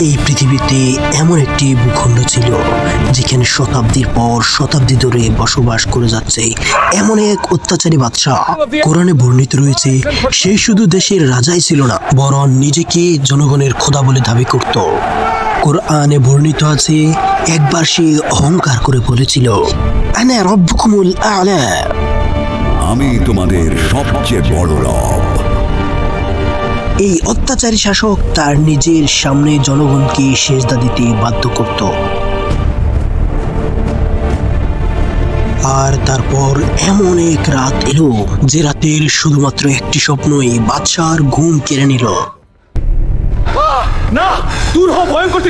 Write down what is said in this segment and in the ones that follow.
এই পৃথিবীতে এমন একটি ভূখণ্ড ছিল, যেখানে শতাব্দীর পর শতাব্দী ধরে বসবাস করে যাচ্ছে এমন এক অত্যাচারী বাদশাহ। কোরআনে বর্ণিত রয়েছে, সে শুধু দেশের রাজাই ছিল না, বরং নিজেকে জনগণের খোদা বলে দাবি করত। কোরআনে বর্ণিত আছে, একবার সে অহংকার করে বলেছিল আমি তোমাদের সবচেয়ে বড় রব। এই অত্যাচারী শাসক তার নিজের সামনে জনগণকে সেজদা দিতে বাধ্য করত। আর তারপর এমন এক রাত এলো যে রাতের শুধুমাত্র একটি স্বপ্নই বাদশার ঘুম কেড়ে নিল। না, দূর হ ভয়ঙ্কর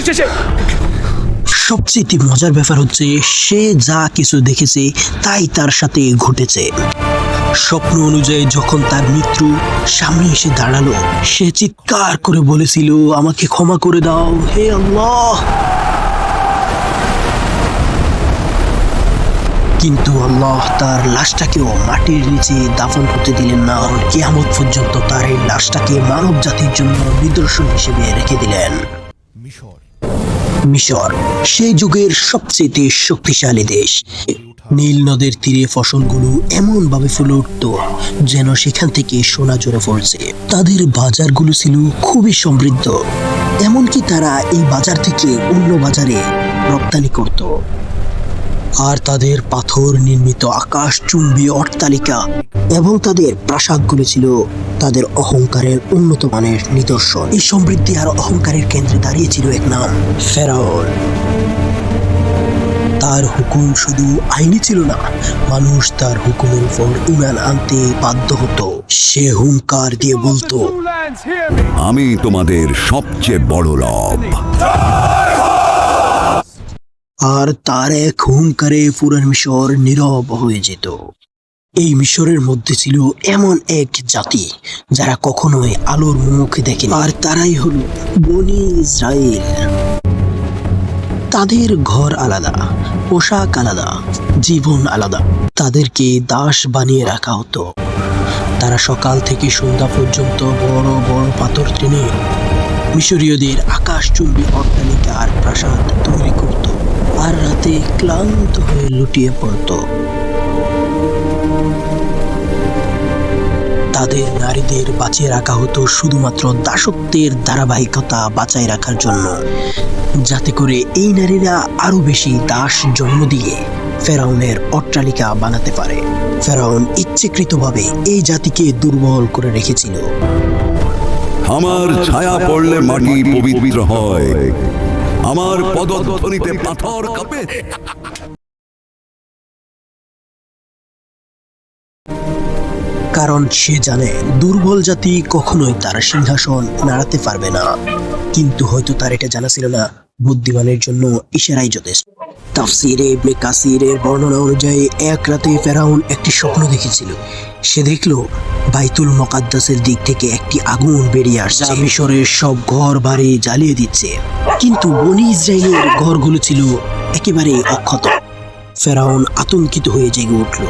সবচেয়ে মজার ব্যাপার হচ্ছে, সে যা কিছু দেখেছে, তাই তার সাথে ঘটেছে। স্বপ্ন অনুযায়ী যখন তার মৃত্যু সামনে এসে দাঁড়াল, সে চিৎকার করে বলেছিল, আমাকে ক্ষমা করে দাও, হে আল্লাহ! কিন্তু আল্লাহ তার লাশটাকেও মাটির নিচে দাফন করতে দিলেন না। কিয়ামত পর্যন্ত তার এই লাশটাকে মানব জাতির জন্য নিদর্শন হিসেবে রেখে দিলেন। মিশর। সেই যুগের সবচেয়ে শক্তিশালী দেশ। নীল নদের তীরে ফসলগুলো এমন ভাবে ফুলে উঠত যেন সেখান থেকে সোনা জোরে ফলছে। তাদের বাজারগুলো ছিল খুবই সমৃদ্ধ। এমনকি তারা এই বাজার থেকে অন্য বাজারে রপ্তানি করত। আর তাদের পাথর নির্মিত আকাশ চুম্বী অট্টালিকা এবং তাদের প্রাসাদগুলো ছিল তাদের অহংকারের উন্নত মানের নিদর্শন। এই সমৃদ্ধি আর অহংকারের কেন্দ্রে দাঁড়িয়েছিল এক নাম ফেরাওন তার হুকুম শুধু আইনি ছিল না মানুষ তার হুকুমের উপর ইমান আনতে বাধ্য হতো। সে হুঙ্কার দিয়ে বলতো আমি তোমাদের সবচেয়ে বড় রব। আর তার এক হুঙ্কারে পুরান মিশর নীরব হয়ে যেত। এই মিশরের মধ্যে ছিল এমন এক জাতি যারা কখনোই আলোর মুখ দেখে আর তারাই হলো বনি ইসরায়েল তাদের ঘর আলাদা, পোশাক আলাদা, জীবন আলাদা। তাদেরকে দাস বানিয়ে রাখা হতো। তারা সকাল থেকে সন্ধ্যা পর্যন্ত বড় বড় পাথর টেনে মিশরীয়দের আকাশচুম্বী অট্টালিকা আর প্রাসাদ তৈরি করত। আর রাতে ক্লান্ত হয়ে লুটিয়ে পড়ত। তাদের নারীদের বাঁচিয়ে রাখা হতো শুধুমাত্র দাসত্বের ধারাবাহিকতা বাঁচায় রাখার জন্য, যাতে করে এই নারীরা আরও বেশি দাস জন্ম দিয়ে ফেরাউনের অট্টালিকা বানাতে পারে। ফেরাউন ইচ্ছেকৃতভাবে এই জাতিকে দুর্বল করে রেখেছিল। আমার ছায়া পড়লে মাটি পবিত্র হয়। আমার পদধ্বনিতে পাথর কাঁপে। কারণ সে জানে দুর্বল জাতি কখনোই তার সিংহাসন নাড়াতে পারবে না। কিন্তু হয়তো তার এটা জানা ছিল না। বুদ্ধিমানের জন্য ইশারাই যথেষ্ট। তাফসিরে ইবনে কাসিরের বর্ণনা অনুযায়ী, এক রাতে ফেরাউন একটি স্বপ্ন দেখেছিল। সে দেখল বাইতুল মকাদ্দাসের দিক থেকে একটি আগুন বেরিয়ে আসছে। মিশরের সব ঘর বাড়ি জ্বালিয়ে দিচ্ছে। কিন্তু বনি ইসরায়েলের ঘরগুলো ছিল একেবারে অক্ষত। ফেরাউন আতঙ্কিত হয়ে জেগে উঠল।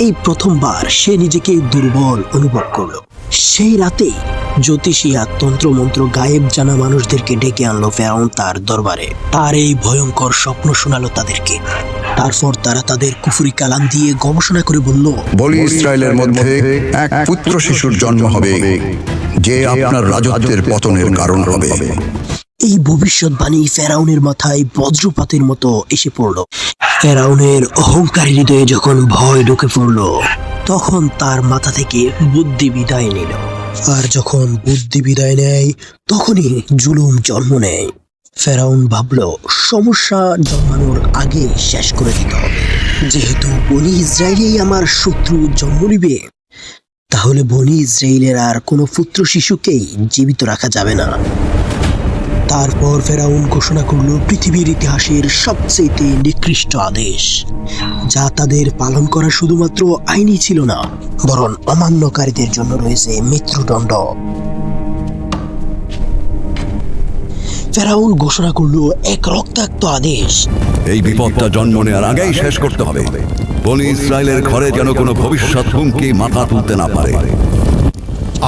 এই প্রথমবার সে নিজেকে দুর্বল অনুভব করল। সেই রাতেই জ্যোতিষী আর তন্ত্রমন্ত্র গায়েব জানা মানুষদেরকে ডেকে আনলো ফেরাউন তার দরবারে। আর এই ভয়ঙ্কর স্বপ্ন শোনালো তাদেরকে। তারপর তারা তাদের কুফুরি কালাম দিয়ে গবেষণা করে বলল বলি ইসরায়েলের মধ্যে এক পুত্র শিশুর জন্ম হবে যে আপনার রাজত্বের পতনের কারণ হবে। এই ভবিষ্যৎবাণী ফেরাউনের মাথায় বজ্রপাতের মতো এসে পড়ল। ফেরাউনের অহংকারী হৃদয়ে যখন ভয় ঢুকে পড়ল তখন তার মাথা থেকে বুদ্ধি বিদায় নিল। আর যখন বুদ্ধি বিদায় নেয়, তখনই জুলুম জন্ম নেয়। ফেরাউন ভাবল, সমস্যা জন্মানোর আগে শেষ করে দিতে হবে। যেহেতু বনি ইসরায়েলেই আমার শত্রু জন্ম নিবে, তাহলে বনি ইসরায়েলের আর কোনো পুত্র শিশুকেই জীবিত রাখা যাবে না। তারপর ফেরাউন ঘোষণা করল, পৃথিবীর ইতিহাসের সবচেয়ে নিকৃষ্ট আদেশ, যা তাদের পালন করা শুধুমাত্র আইনি ছিল না, বরং অমান্যকারীদের জন্য রয়েছে মৃত্যুদণ্ড। ফেরাউন ঘোষণা করল, এক রক্তাক্ত আদেশ। এই বিপদটা জন্ম নেওয়ার আগেই শেষ করতে হবে। বনি ইসরায়েলের ঘরে যেন কোনো ভবিষ্যৎ হুমকি মাথা তুলতে না পারে।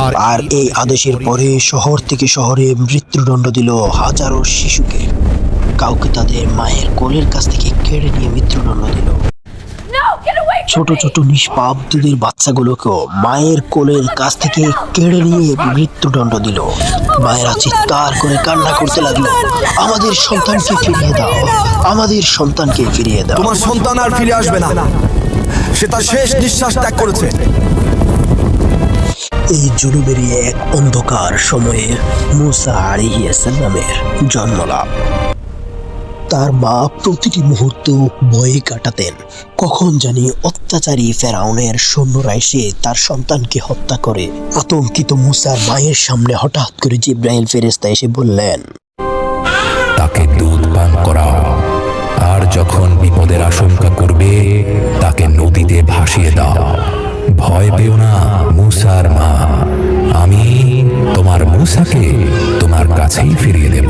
আর এই আদেশের পরে শহর থেকে শহরে মৃত্যুদণ্ড দিল হাজারো শিশুকে। কাউকে তাদের মায়ের কোলের কাছ থেকে কেড়ে নিয়ে মৃত্যুদণ্ড দিল। ছোট ছোট নিষ্পাপ দুধের বাচ্চাগুলোকেও মায়ের কোলের কাছ থেকে কেড়ে নিয়ে মৃত্যুদণ্ড দিল। মায়েরা চিৎকার করে কান্না করতে লাগল। আমাদের সন্তানকে ফিরিয়ে দাও। আমাদের সন্তানকে ফিরিয়ে দাও। তোমার সন্তান আর ফিরে আসবে না। সে তার শেষ নিঃশ্বাস ত্যাগ করেছে। এই জুলুমের এক অন্ধকার সময়ে মুসা আলিহিয়াসাল্লামের জন্মলাভ। তার মা প্রতিটি মুহূর্ত ভয়ে কাটাতেন। কখন জানি অত্যাচারী ফেরাউনের সৈন্যরা এসে তার সন্তানকে হত্যা করে। আতঙ্কিত মুসার মায়ের সামনে হঠাৎ করে জিব্রাইল ফেরেস্তা এসে বললেন, তাকে দুধ পান করাও। আর যখন বিপদের আশঙ্কা করবে, তাকে নদীতে ভাসিয়ে দাও। ভয় পেও না, মুসার মা। আমি তোমার মুসাকে তোমার কাছেই ফিরিয়ে দেব।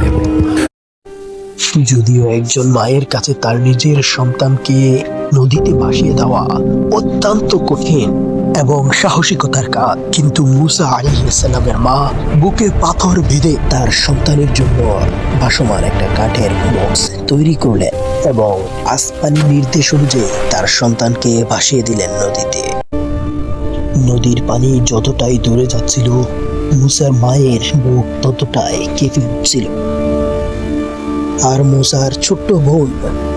যদিও একজন মায়ের কাছে তার নিজের সন্তানকে নদীতে ভাসিয়ে দেওয়া অত্যন্ত কঠিন এবং সাহসিকতার কাজ, কিন্তু মুসা আলী মা বুকে পাথর বেঁধে তার সন্তানের জন্য ভাসমান একটা কাঠের বক্স তৈরি করলেন এবং আসমানি নির্দেশ অনুযায়ী তার সন্তানকে ভাসিয়ে দিলেন নদীতে। নদীর পানি যতটাই দূরে যাচ্ছিল, মুসার মায়ের বুক ততটাই কেঁপে উঠছিল। আর মোসার ছোট্ট বোন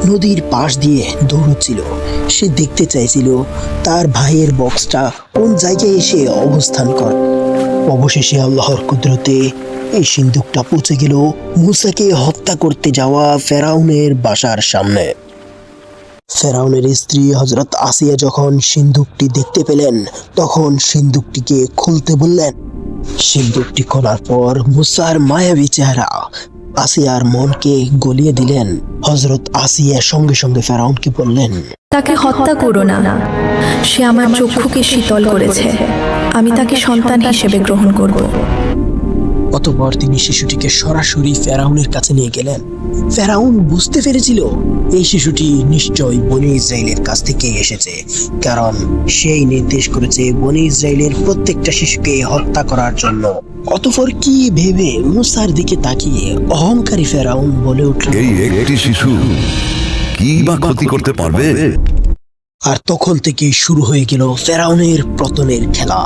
নদীর পাশ দিয়ে দৌড়চ্ছিল। সে দেখতে চাইছিল তার ভাইয়ের বক্সটা কোন জায়গায় এসে অবস্থান করে। অবশেষে আল্লাহর কুদরতে এই সিন্দুকটা পৌঁছে গেল মুসাকে হত্যা করতে যাওয়া ফেরাউনের বাসার সামনে। ফেরাউনের স্ত্রী হজরত আসিয়া যখন সিন্দুকটি দেখতে পেলেন, তখন সিন্দুকটিকে খুলতে বললেন, সিন্দুকটি খোলার পর মুসার মায়াবী চেহারা আসিয়ার মনকে গলিয়ে দিলেন। হজরত আসিয়া সঙ্গে সঙ্গে ফেরাউনকে বললেন, তাকে হত্যা করো না। সে আমার চক্ষুকে শীতল করেছে। আমি তাকে সন্তান হিসেবে গ্রহণ করব। অতপর তিনি শিশুটিকে সরাসরি ফেরাউনের কাছে নিয়ে গেলেন? ফেরাউন বুঝতে পেরেছিল এই শিশুটি নিশ্চয়ই বনি ইসরায়েলের কাছ থেকে এসেছে, কারণ সেই নির্দেশ করেছে বনি ইসরায়েলের প্রত্যেকটা শিশুকে হত্যা করার জন্য। অতপর কি ভেবে মুসার দিকে তাকিয়ে অহংকারী ফেরাউন বলে উঠল, এই একটি শিশু কি বা ক্ষতি করতে পারবে? আর তখন থেকেই শুরু হয়ে গেল ফেরাউনের পতনের খেলা।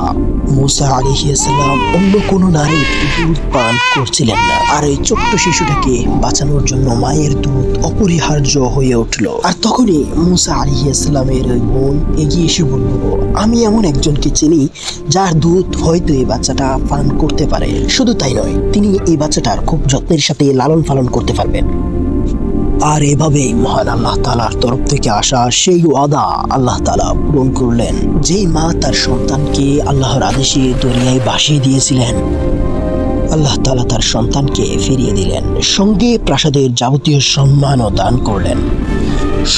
মুসা আলিহিয়াসাল্লাম অন্য কোনো নারীর দুধ পান করছিলেন না। আর এই ছোট্ট শিশুটাকে বাঁচানোর জন্য মায়ের দুধ অপরিহার্য হয়ে উঠল। আর তখনই মুসা আলিহিয়াসাল্লামের ওই বোন এগিয়ে এসে বলল, আমি এমন একজনকে চিনি যার দুধ হয়তো এই বাচ্চাটা পান করতে পারে। শুধু তাই নয়, তিনি এই বাচ্চাটার খুব যত্নের সাথে লালন পালন করতে পারবেন। আর এভাবেই মহান আল্লাহ তালার তরফ থেকে আসা সেই ওয়াদা আল্লাহ তালা পূরণ করলেন। যেই মা তার সন্তানকে আল্লাহর আদেশে দরিয়ায় ভাসিয়ে দিয়েছিলেন, আল্লাহ তালা তার সন্তানকে ফিরিয়ে দিলেন, সঙ্গে প্রাসাদের যাবতীয় সম্মানও দান করলেন।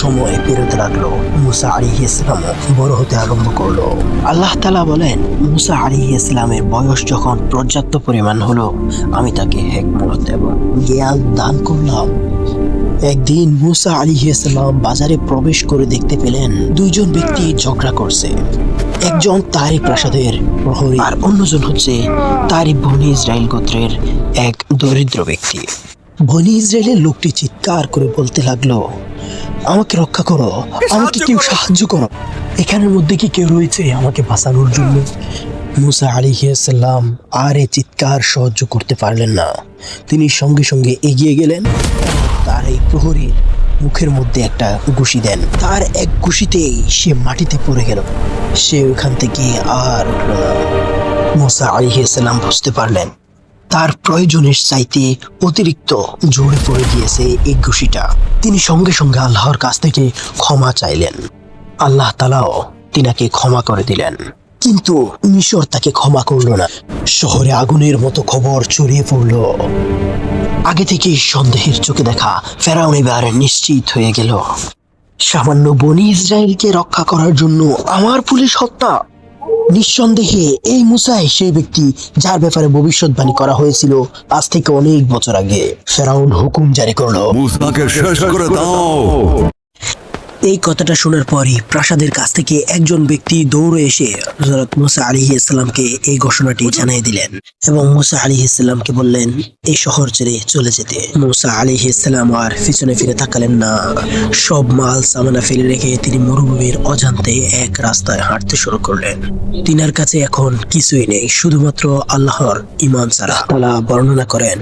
সময় পেরোতে লাগল, মুসা আলী ইসলাম বড় হতে আরম্ভ করল। আল্লাহ তালা বলেন, মুসা আলী ইসলামের বয়স যখন পর্যাপ্ত পরিমাণ হলো, আমি তাকে হেকমত এবং জ্ঞান দান করলাম। একদিন মুসা আলী ইসলাম বাজারে প্রবেশ করে দেখতে পেলেন দুইজন ব্যক্তি ঝগড়া করছে। একজন তারই প্রাসাদের প্রহরী আর অন্যজন হচ্ছে তারই বনি ইসরায়েল গোত্রের এক দরিদ্র ব্যক্তি। বনি ইসরায়েলের লোকটি চিৎকার করে বলতে লাগল আমাকে রক্ষা করো আমাকে কেউ সাহায্য করো। এখানের মধ্যে কি কেউ রয়েছে আমাকে বাঁচানোর জন্য? মুসা আলী সাল্লাম আর এ চিৎকার সহ্য করতে পারলেন না। তিনি সঙ্গে সঙ্গে এগিয়ে গেলেন। তার এই প্রহরীর মুখের মধ্যে একটা ঘুষি দেন। তার এক ঘুষিতেই সে মাটিতে পড়ে গেল। সে ওখান থেকে আর উঠল না মোসা আলিহাল্লাম বুঝতে পারলেন। তার প্রয়োজনের চাইতে অতিরিক্ত জোরে পড়ে গিয়েছে এই ঘুষিটা। তিনি সঙ্গে সঙ্গে আল্লাহর কাছ থেকে ক্ষমা চাইলেন। আল্লাহ তালাও তিনাকে ক্ষমা করে দিলেন। কিন্তু মিশর তাকে ক্ষমা করল না। শহরে আগুনের মতো খবর ছড়িয়ে পড়ল। আগে থেকেই সন্দেহের চোখে দেখা ফেরাউন এবার নিশ্চিত হয়ে গেল। সামান্য বনি ইসরায়েলকে রক্ষা করার জন্য আমার পুলিশ হত্যা। নিঃসন্দেহে এই মুসাই সেই ব্যক্তি যার ব্যাপারে ভবিষ্যৎবাণী করা হয়েছিল আজ থেকে অনেক বছর আগে। ফেরাউন হুকুম জারি করল। এই কথাটা শোনার পরই প্রাসাদের কাছ থেকে একজন ব্যক্তি দৌড়ে এসে হজরত মুসা আলী ইসলামকে এই ঘোষণাটি জানিয়ে দিলেন এবং মুসা আলী ইসলামকে বললেন, এই শহর ছেড়ে চলে যেতে। মুসা আলী ইসলাম আর পিছনে ফিরে তাকালেন না। সব মাল সামানা ফেলে রেখে তিনি মরুভূমির অজান্তে এক রাস্তায় হাঁটতে শুরু করলেন। তিনার কাছে এখন কিছুই নেই, শুধুমাত্র আল্লাহর ইমান ছাড়া। তালা বর্ণনা করেন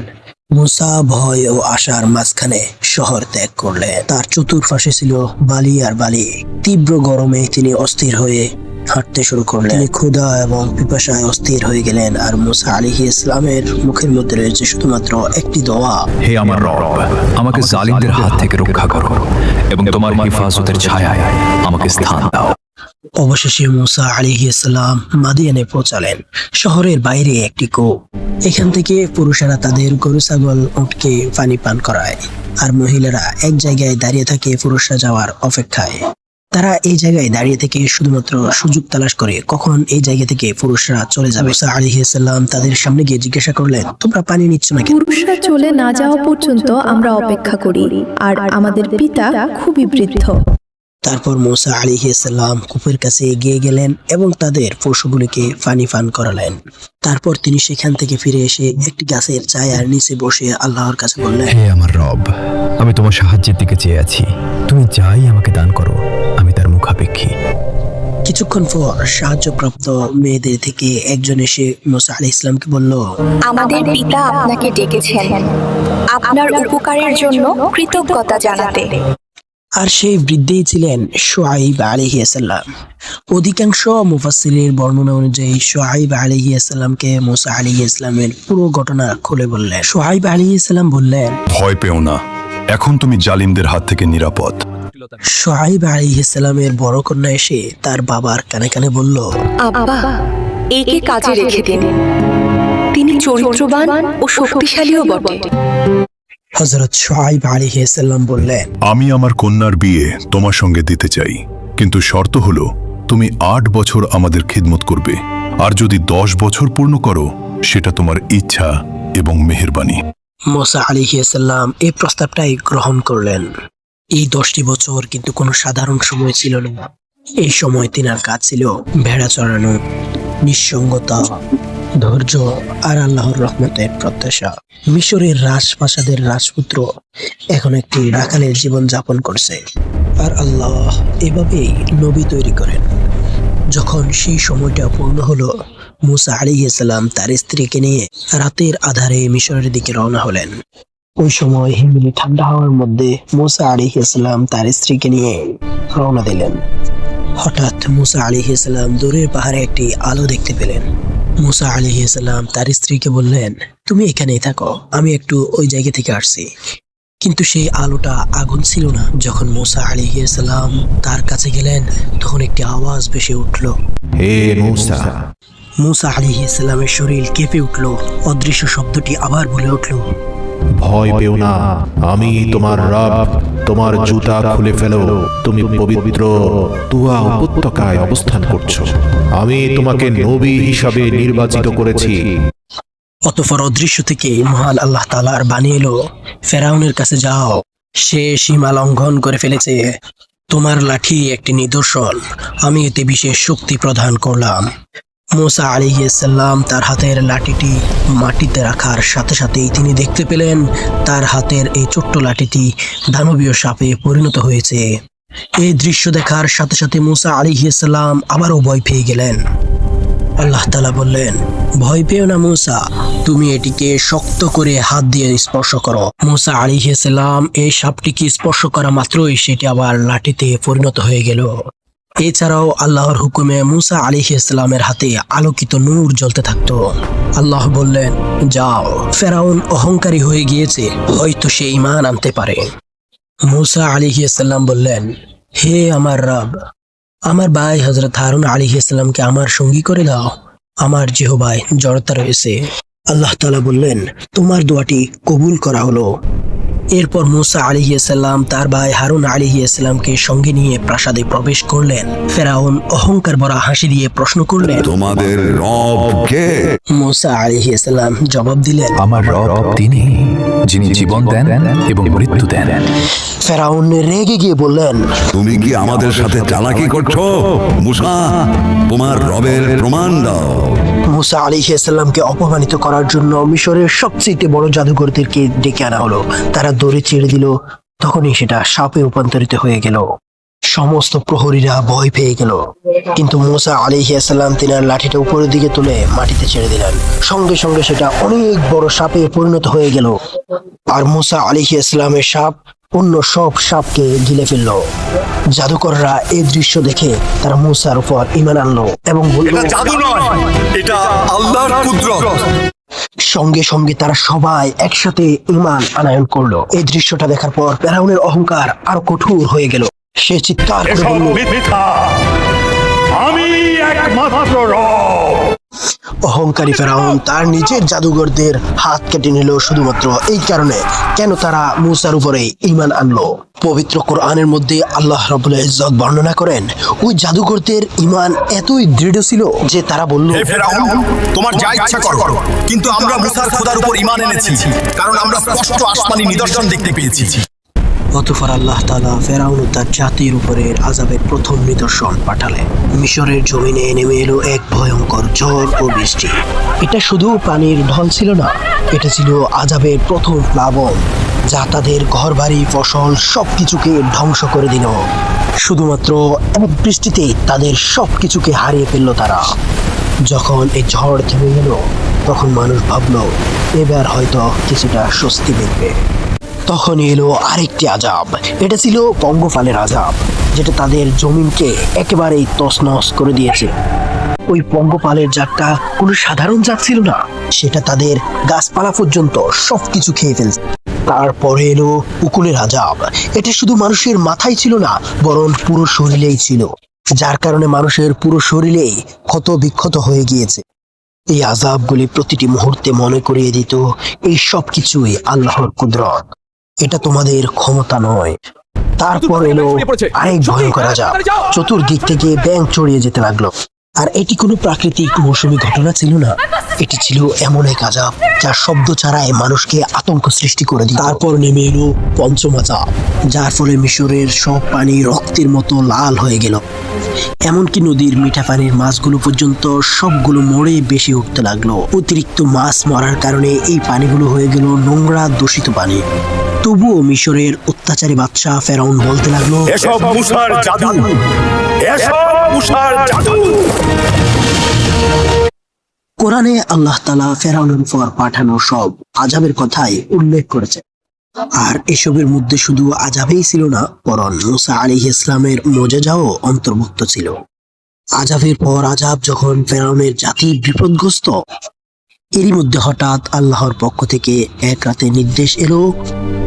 মুসা ভয় ও আশার মাঝখানে শহর ত্যাগ করলেন। তার চতুর্পাশে ছিল বালি আর বালি। তীব্র গরমে তিনি অস্থির হয়ে হাঁটতে শুরু করলেন। তিনি ক্ষুধা এবং পিপাসায় অস্থির হয়ে গেলেন আর মুসা আলী ইসলামের মুখের মধ্যে রয়েছে শুধুমাত্র একটি দোয়া। হে আমার রব আমাকে জালিমদের হাত থেকে রক্ষা করো এবং তোমার হেফাজতের ছায়ায় আমাকে স্থান দাও। অবশেষে মুসা আলী ইসলাম মাদিয়ানে পৌঁছালেন, শহরের বাইরে একটি কূপ। এখান থেকে পুরুষেরা তাদের গরু, ছাগল উঠকে পানি পান করায়, আর মহিলারা এক জায়গায় দাঁড়িয়ে থাকে পুরুষরা যাওয়ার অপেক্ষায়। তারা এই জায়গায় দাঁড়িয়ে থেকে শুধুমাত্র সুযোগ তালাশ করে কখন এই জায়গা থেকে পুরুষরা চলে যাবে। মুসা আলী ইসলাম তাদের সামনে গিয়ে জিজ্ঞাসা করলেন, তোমরা পানি নিচ্ছ না কেন পুরুষরা চলে না যাওয়া পর্যন্ত আমরা অপেক্ষা করি, আর আমাদের পিতা খুবই বৃদ্ধ। তারপর মুসা আলী কূপের কাছে এগিয়ে গেলেন এবং তাদের পশুগুলিকে পানি পান করালেন। তারপর তিনি সেখান থেকে ফিরে এসে একটি গাছের ছায়ার নিচে বসে আল্লাহর কাছে বললেন হে আমার রব আমি তোমার সাহায্যের দিকে চেয়ে আছি। তুমি যাই আমাকে দান করো আমি তার মুখাপেক্ষী। কিছুক্ষণ পর সাহায্যপ্রাপ্ত মেয়েদের থেকে একজন এসে মুসা আলী ইসলামকে বলল আমাদের পিতা আপনাকে ডেকেছেন। আপনার উপকারের জন্য কৃতজ্ঞতা জানাতে। আর সেই বৃদ্ধি ছিলেন সোয়াইব আলহিয়াসাল্লাম অধিকাংশ মুফাসিলের বর্ণনা অনুযায়ী সোহাইব আলহিয়াসাল্লামকে মুসা আলী ইসলামের পুরো ঘটনা খুলে বললেন। সোহাইব আলী বললেন ভয় পেও না এখন তুমি জালিমদের হাত থেকে নিরাপদ। সোহাইব আলী বড় কন্যা এসে তার বাবার কানে কানে বলল আব্বা একে কাজে রেখে দিন। তিনি চরিত্রবান ও শক্তিশালীও বটে। হজরত সোহাইব আলী ইসলাম বললেন আমি আমার কন্যার বিয়ে তোমার সঙ্গে দিতে চাই কিন্তু শর্ত হলো তুমি আট বছর আমাদের খিদমত করবে আর যদি দশ বছর পূর্ণ করো সেটা তোমার ইচ্ছা এবং মেহেরবানি। মোসা আলী ইসলাম এই প্রস্তাবটাই গ্রহণ করলেন। এই দশটি বছর কিন্তু কোনো সাধারণ সময় ছিল না। এই সময় তিনার কাজ ছিল ভেড়া চড়ানো নিঃসঙ্গতা ধৈর্য আর আল্লাহর রহমতের প্রত্যাশা। মিশরের রাজপ্রাসাদের রাজপুত্র এখন একটি রাখালের জীবন যাপন করছে। আর আল্লাহ এভাবেই নবী তৈরি করেন। যখন সেই সময়টা পূর্ণ হলো, মুসা আলী ইসলাম তার স্ত্রীকে নিয়ে রাতের আধারে মিশরের দিকে রওনা হলেন। ওই সময় হিমলি ঠান্ডা হওয়ার মধ্যে মুসা আলী ইসলাম তার স্ত্রীকে নিয়ে রওনা দিলেন। হঠাৎ মুসা আলী ইসলাম দূরের পাহাড়ে একটি আলো দেখতে পেলেন। মুসা আলী ইসলাম তার স্ত্রীকে বললেন তুমি এখানেই থাকো আমি একটু ওই জায়গা থেকে আসছি। কিন্তু সেই আলোটা আগুন ছিল না। যখন মুসা আলী ইসলাম তার কাছে গেলেন তখন একটি আওয়াজ ভেসে উঠল। হে মূসা। মুসা আলী ইসলামের শরীর কেঁপে উঠল। অদৃশ্য শব্দটি আবার বলে উঠল ভয় পেও না আমি তোমার রব। তোমার জুতা খুলে ফেলো। তুমি পবিত্র তুয়া উপত্যকায় অবস্থান করছ। আমি তোমাকে নবী হিসাবে নির্বাচিত করেছি। অতঃপর অদৃশ্য থেকে মহান আল্লাহ তালার বাণী এলো, ফেরাউনের কাছে যাও। সে সীমা লঙ্ঘন করে ফেলেছে। তোমার লাঠি একটি নিদর্শন। আমি এতে বিশেষ শক্তি প্রদান করলাম। মোসা আলিহাল্লাম তার হাতের লাঠিটি মাটিতে রাখার সাথে সাথেই তিনি দেখতে পেলেন, তার হাতের এই ছোট্ট লাঠিটি দানবীয় সাপে পরিণত হয়েছে। এই দৃশ্য দেখার সাথে সাথে মুসা আলিহাল্লাম আবারও ভয় পেয়ে গেলেন। আল্লাহ তালা বললেন, ভয় পেও না মুসা, তুমি এটিকে শক্ত করে হাত দিয়ে স্পর্শ করো। মুসা আলিহাল্লাম এই সাপটিকে স্পর্শ করা মাত্রই সেটি আবার লাঠিতে পরিণত হয়ে গেল। এছাড়াও আল্লাহর হুকুমে মুসা আলী ইসলামের হাতে আলোকিত নূর জ্বলতে থাকতো। আল্লাহ বললেন, যাও, ফেরাউন অহংকারী হয়ে গিয়েছে, হয়তো সে ইমান আনতে পারে। মুসা আলী ইসলাম বললেন, হে আমার রব, আমার ভাই হজরত হারুন আলী ইসলামকে আমার সঙ্গী করে দাও, আমার জেহবায় জড়তা রয়েছে। আল্লাহ তালা বললেন, তোমার দোয়াটি কবুল করা হলো। এরপর মুসা আলিহিসাল্লাম তার ভাই হারুন আলিহিসাল্লামকে সঙ্গে নিয়ে প্রাসাদে প্রবেশ করলেন। ফেরাউন অহংকার ভরা হাসি দিয়ে প্রশ্ন করলেন তোমাদের রব কে? মুসা আলিহিসাল্লাম জবাব দিলেন আমার রব তিনি যিনি জীবন দেন এবং মৃত্যু দেন। ফেরাউন রেগে গিয়ে বললেন তুমি কি আমাদের সাথে চালাকি করছ? মুসা তোমার রবের প্রমাণ দাও। মুসা আলিহিসাল্লামকে অপমানিত করার জন্য মিশরের সবচেয়ে বড় জাদুঘরদেরকে ডেকে আনা হলো। তারা দড়ি ছেড়ে দিল, তখনই সেটা সাপে রূপান্তরিত হয়ে গেল। সমস্ত প্রহরীরা ভয় পেয়ে গেল। কিন্তু মুসা আলিহিসাল্লাম তিনার লাঠিটা উপরের দিকে তুলে মাটিতে ছেড়ে দিলেন। সঙ্গে সঙ্গে সেটা অনেক বড় সাপে পরিণত হয়ে গেল। আর মুসা আলিহিসাল্লামের সাপ অন্য সব সাপকে গিলে ফেলল। জাদুকররা এই দৃশ্য দেখে তারা মুসার উপর ইমান আনলো এবং সঙ্গে সঙ্গে তারা সবাই একসাথে ইমান আনায়ন করল। এই দৃশ্যটা দেখার পর প্যারাউনের অহংকার আরও কঠোর হয়ে গেল। সে চিৎকার করে বলল আমি একমাত্র রব। অহংকারী ফেরাউন তার নিজের জাদুঘরদের হাত কেটে নিল শুধুমাত্র এই কারণে। কেন তারা মুসার উপরে ইমান আনলো? পবিত্র কোরআনের মধ্যে আল্লাহ রবুল ইজ্জত বর্ণনা করেন, ওই জাদুঘরদের ইমান এতই দৃঢ় ছিল যে তারা বলল তোমার যা ইচ্ছা করো। কিন্তু আমরা মুসার খোদার উপর ঈমান এনেছি, কারণ আমরা স্পষ্ট আসমানি নিদর্শন দেখতে পেয়েছি। অতঃপর আল্লাহ তালা ফেরাউন তার জাতির উপরে আজাবের প্রথম নিদর্শন পাঠালেন। মিশরের জমিনে নেমে এলো এক ভয়ঙ্কর ঝড় ও বৃষ্টি। এটা শুধু পানির ঢল ছিল না, এটা ছিল আজাবের প্রথম প্লাবন, যা তাদের ঘরবাড়ি, ফসল সব কিছুকে ধ্বংস করে দিল। শুধুমাত্র এক বৃষ্টিতে তাদের সবকিছুকে হারিয়ে ফেলল তারা। যখন এই ঝড় থেমে গেল, তখন মানুষ ভাবল, এবার হয়তো কিছুটা স্বস্তি মিলবে। তখন এলো আরেকটি আজাব। এটা ছিল পঙ্গপালের আজাব, যেটা তাদের জমিনকে একেবারেই তছনছ করে দিয়েছে। ওই পঙ্গপালের জাতটা কোনো সাধারণ জাত ছিল না। সেটা তাদের গাছপালা পর্যন্ত সবকিছু খেয়ে ফেলছে। তারপরে এলো উকুলের আজাব। এটা শুধু মানুষের মাথায় ছিল না, বরং পুরো শরীরেই ছিল। যার কারণে মানুষের পুরো শরীরেই ক্ষত বিক্ষত হয়ে গিয়েছে। এই আজাবগুলি প্রতিটি মুহূর্তে মনে করিয়ে দিত এই সব কিছুই আল্লাহর কুদরত। এটা তোমাদের ক্ষমতা নয়। তারপর এলো আরেক ভয়ঙ্কর আজাব চতুর্দিক থেকে ব্যাং চড়িয়ে যেতে লাগল। আর এটি কোনো প্রাকৃতিক মৌসুমী ঘটনা ছিল না। এটি ছিল এমন এক আজাব যার শব্দ ছাড়াই মানুষকে আতঙ্ক সৃষ্টি করে দিত। তারপর নেমে এলো পঞ্চম আজাব যার ফলে মিশরের সব পানি রক্তের মতো লাল হয়ে গেল। এমনকি নদীর মিঠা পানির মাছগুলো পর্যন্ত সবগুলো মরে বেশি উঠতে লাগল। অতিরিক্ত মাছ মরার কারণে এই পানিগুলো হয়ে গেল নোংরা দূষিত পানি। তবুও মিশরের অত্যাচারী বাদশাহ ফেরাউন বলতে লাগল এসব মুসার জাদু। এসব মুসার জাদু। কোরআনে আল্লাহ তালা ফেরাউনের উপর পাঠানো সব আজাবের কথাই উল্লেখ করেছে। আর এসবের মধ্যে শুধু আজাবেই ছিল না বরং মুসা আলী ইসলামের মজাজাও অন্তর্ভুক্ত ছিল। আজাবের পর আজাব যখন ফেরাউনের জাতি বিপদগ্রস্ত এরই মধ্যে হঠাৎ আল্লাহর পক্ষ থেকে এক রাতে নির্দেশ এলো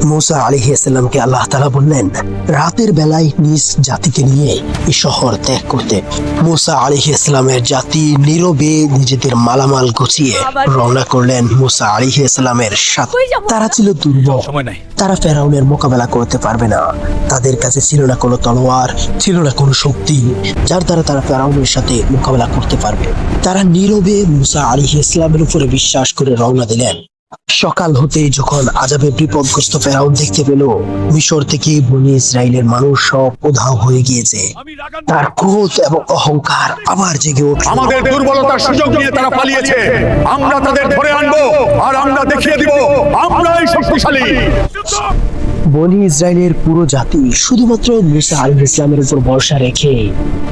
মুসা আলী ইসলামকে আল্লাহ তালা বললেন রাতের বেলায় নিজ জাতিকে নিয়ে এই শহর ত্যাগ করতে। মুসা আলী ইসলামের জাতি নীরবে নিজেদের মালামাল গুছিয়ে রওনা করলেন মুসা আলী ইসলামের সাথে তারা ছিল দুর্বল। তারা ফেরাউনের মোকাবেলা করতে পারবে না। তাদের কাছে ছিল না কোনো তলোয়ার ছিল না কোনো শক্তি যার দ্বারা তারা ফেরাউনের সাথে মোকাবেলা করতে পারবে। তারা নীরবে মুসা আলী ইসলামের উপরে বিশ্বাস করে রওনা দিলেন। সকাল হতেই যখন আজাবে বিপদগ্রস্ত ফেরাউন দেখতে পেল মিশর থেকে বনি ইসরায়েলের মানুষ সব উধাও হয়ে গিয়েছে। তার ক্রোধ এবং অহংকার আবার জেগে উঠল। আমাদের দুর্বলতার সুযোগ নিয়ে তারা পালিয়েছে। আমরা তাদের ধরে আনব আর আমরা দেখিয়ে দিব আমরাই শক্তিশালী। বনি ইসরায়েলের পুরো জাতি শুধুমাত্র মুসা আল ইসলামের উপর ভরসা রেখে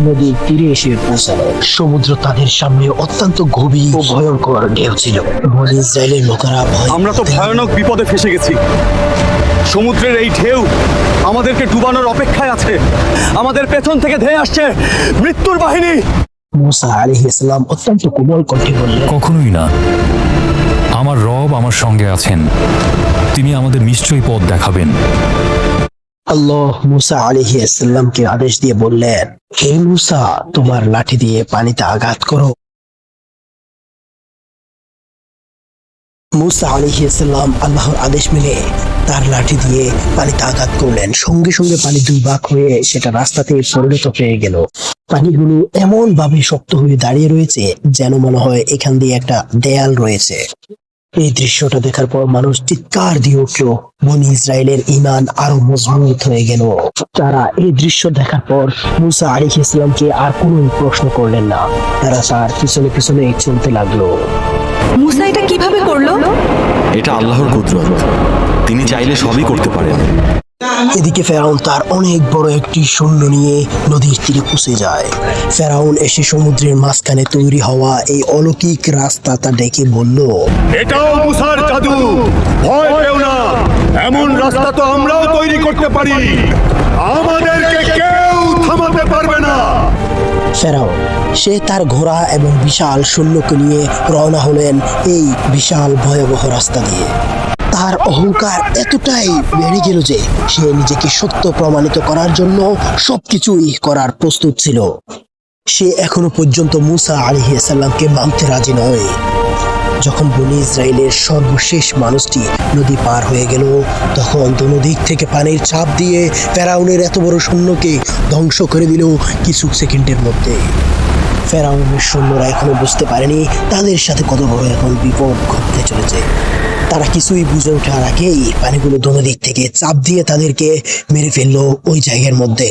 নদীর তীরে এসে পৌঁছালো। সমুদ্র তাদের সামনে অত্যন্ত গভীর ও ভয়ঙ্কর ঢেউ ছিল। বনি ইসরায়েলের লোকেরা আমরা তো ভয়ানক বিপদে ফেসে গেছি। সমুদ্রের এই ঢেউ আমাদেরকে ডুবানোর অপেক্ষায় আছে। আমাদের পেছন থেকে ধেয়ে আসছে মৃত্যুর বাহিনী। মুসা আলী ইসলাম অত্যন্ত কোমল কণ্ঠে বললেন কখনোই না। আমার রব আমার সঙ্গে আছেন। তিনি আমাদের নিশ্চয়ই পথ দেখাবেন। আল্লাহ মুসা আলিহি আসাল্লামকে আদেশ দিয়ে বললেন, হে মুসা, তোমার লাঠি দিয়ে পানিতে আঘাত করো। মুসা আলিহিসাল্লাম আল্লাহর আদেশ মেনে তার লাঠি দিয়ে পানিতে আঘাত করলেন। সঙ্গে সঙ্গে পানি দুই ভাগ হয়ে সেটা রাস্তাতে পরিণত হয়ে গেল। পানিগুলো এমন ভাবে শক্ত হয়ে দাঁড়িয়ে রয়েছে যেন মনে হয় এখান দিয়ে একটা দেয়াল রয়েছে। এই দৃশ্যটা দেখার পর মানুষ চিৎকার দিয়ে উঠল। বনি ইসরায়েলের ইমান আরও মজবুত হয়ে গেল। তারা এই দৃশ্য দেখার পর মুসা আলিহ ইসলামকে আর কোনো প্রশ্ন করলেন না। তারা তার পিছনে পিছনে চলতে লাগল। মুসা এটা কীভাবে করল? এটা আল্লাহর কুদরত। তিনি চাইলে সবই করতে পারেন। এদিকে ফেরাউন তার অনেক বড় একটি সৈন্য নিয়ে নদীর তীরে পুষে যায়। ফেরাউন এসে সমুদ্রের মাঝখানে তৈরি হওয়া এই অলৌকিক রাস্তা তা ডেকে বলল এটাও মুসার জাদু। ভয় পেও না। এমন রাস্তা তো আমরাও তৈরি করতে পারি। আমাদেরকে কেউ থামাতে পারবে না। ফেরাউন সে তার ঘোড়া এবং বিশাল সৈন্যকে নিয়ে রওনা হলেন এই বিশাল ভয়াবহ রাস্তা দিয়ে। তার অহংকার এতটাই বেড়ে গেল যে সে নিজেকে সত্য প্রমাণিত করার জন্য সবকিছুই করার প্রস্তুত ছিল। সে এখনও পর্যন্ত মুসা আলিহাল্লামকে মানতে রাজি নয়। যখন বনি ইসরায়েলের সর্বশেষ মানুষটি নদী পার হয়ে গেল, তখন দোনো দিক থেকে পানির চাপ দিয়ে ফেরাউনের এত বড় সৈন্যকে ধ্বংস করে দিল কিছু সেকেন্ডের মধ্যে। ফেরাউনের সৈন্যরা এখনও বুঝতে পারেনি তাদের সাথে কত বড় এখন বিপদ ঘটতে চলেছে। তারা কিছুই বুঝে ওঠার আগেই পানিগুলো দোনো দিক থেকে চাপ দিয়ে তাদেরকে মেরে ফেলল ওই জায়গার মধ্যে।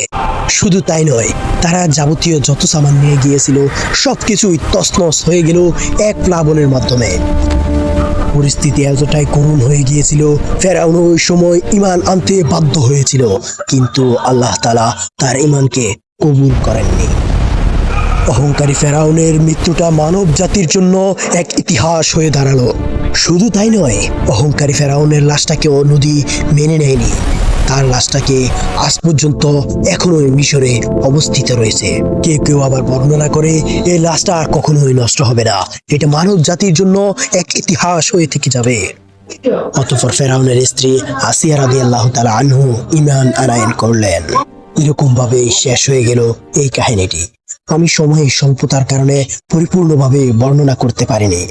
শুধু তাই নয়, তারা যাবতীয় যত সামান নিয়ে গিয়েছিল সব কিছুই তসনস হয়ে গেল এক প্লাবনের মাধ্যমে। পরিস্থিতি এতটাই করুণ হয়ে গিয়েছিল, ফেরাউন ওই সময় ইমান আনতে বাধ্য হয়েছিল, কিন্তু আল্লাহ তালা তার ইমানকে কবুল করেননি। অহংকারী ফেরাউনের মৃত্যুটা মানব জাতির জন্য এক ইতিহাস হয়ে দাঁড়াল। শুধু তাই নয়, অহংকারী ফেরাউনের লাশটাকেও নদী মেনে নেয়নি। তার লাশটাকে আজ পর্যন্ত এখনও মিশরে অবস্থিত রয়েছে। কেউ কেউ আবার বর্ণনা করে এই লাশটা আর কখনোই নষ্ট হবে না। এটা মানব জাতির জন্য এক ইতিহাস হয়ে থেকে যাবে। অতঃপর ফেরাউনের স্ত্রী আসিয়া রাদি আল্লাহ তালা আনহু ইমান আনায়ন করলেন। এরকম ভাবে শেষ হয়ে গেল এই কাহিনীটি। আমি সময়ের স্বল্পতার কারণে পরিপূর্ণভাবে বর্ণনা করতে পারিনি।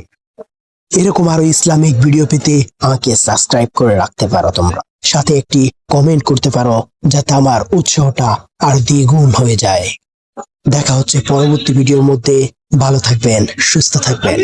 এরকম আরও ইসলামিক ভিডিও পেতে আমাকে সাবস্ক্রাইব করে রাখতে পারো তোমরা। সাথে একটি কমেন্ট করতে পারো, যাতে আমার উৎসাহটা আর দ্বিগুণ হয়ে যায়। দেখা হচ্ছে পরবর্তী ভিডিওর মধ্যে। ভালো থাকবেন, সুস্থ থাকবেন।